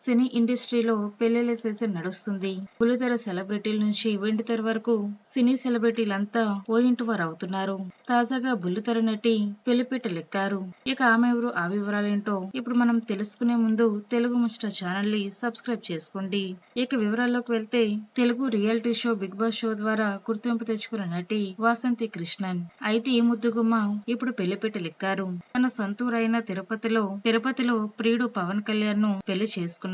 సినీ ఇండస్ట్రీలో పెళ్ళిళ్ళ సీజన్ నడుస్తుంది. బుల్లితెర సెలబ్రిటీల నుంచి వెండితెర వరకు సినీ సెలబ్రిటీలంతా ఓ ఇంటి వారు అవుతున్నారు. తాజాగా బుల్లితెర నటి పెళ్ళిపీట లెక్కారు. ఇక ఆమె ఎవరు ఆ వివరాలేంటో ఇప్పుడు మనం తెలుసుకునే ముందు తెలుగు ముచ్చట ఛానల్ని సబ్స్క్రైబ్ చేసుకోండి. ఇక వివరాల్లోకి వెళ్తే Telugu reality show Bigg Boss show ద్వారా గుర్తింపు తెచ్చుకున్న నటి వాసంతి కృష్ణన్. అయితే ఈ ముద్దుగుమ్మ ఇప్పుడు పెళ్ళిపీట లెక్కారు. తన సొంతూరైన తిరుపతిలో తిరుపతిలో ప్రియుడు పవన్ కళ్యాణ్ను పెళ్ళి చేసుకున్నారు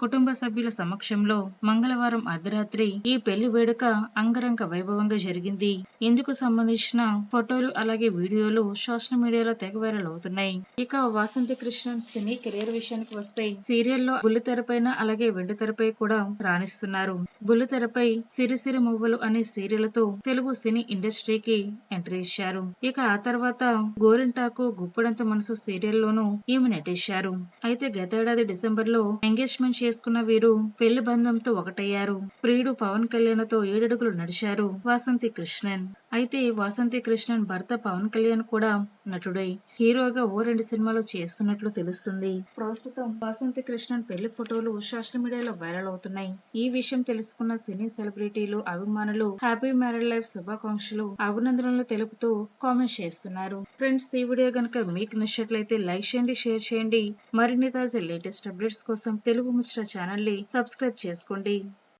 కుటుంబ సభ్యుల సమక్షంలో మంగళవారం అర్ధరాత్రి ఈ పెళ్ళి వేడుక అంగరంగ వైభవంగా జరిగింది. ఇందుకు సంబంధించిన ఫోటోలు అలాగే వీడియోలు సోషల్ మీడియాలో తెగ వైరల్ అవుతున్నాయి. ఇక వాసంతి కృష్ణన్ సినీ కెరీర్ విషయానికి వస్తే సీరియల్లో బుల్లితెరపైన అలాగే వెండితెరపై కూడా రాణిస్తున్నారు. బుల్లితెరపై సిరిసిరి మువ్వలు అనే సీరియల్తో తెలుగు సినీ ఇండస్ట్రీకి ఎంట్రీ ఇచ్చారు. ఇక ఆ తర్వాత గోరింటాకు గుప్పడంత మనసు సీరియల్లోనూ ఈమె నటించారు అయితే గతేడాది డిసెంబర్లో ఎంగేజ్మెంట్ చేసుకున్న వీరు పెళ్ళి బంధంతో ఒకటయ్యారు. ప్రియుడు పవన్ కళ్యాణ్తో ఏడడుగులు నడిచారు. వాసంతి కృష్ణన్. అయితే వాసంతి కృష్ణన్ భర్త పవన్ కళ్యాణ్ కూడా నటుడై హీరోగా ఓ రెండు సినిమాలు చేస్తున్నట్లు తెలుస్తుంది. ప్రస్తుతం వాసంతి కృష్ణన్ పెళ్ళి ఫోటోలు సోషల్ మీడియాలో వైరల్ అవుతున్నాయి. ఈ విషయం తెలుసుకున్న సినీ సెలబ్రిటీలు అభిమానులు హ్యాపీ మ్యారేడ్ లైఫ్ శుభాకాంక్షలు అభినందనలు తెలుపుతూ కామెంట్స్ చేస్తున్నారు. ఫ్రెండ్స్ ఈ వీడియో కనుక మీకు నచ్చినట్లయితే లైక్ చేయండి షేర్ చేయండి. మరిన్ని తాజా లేటెస్ట్ అప్డేట్స్ కోసం తెలుగు ముచ్చట ఛానల్ని సబ్స్క్రైబ్ చేసుకోండి.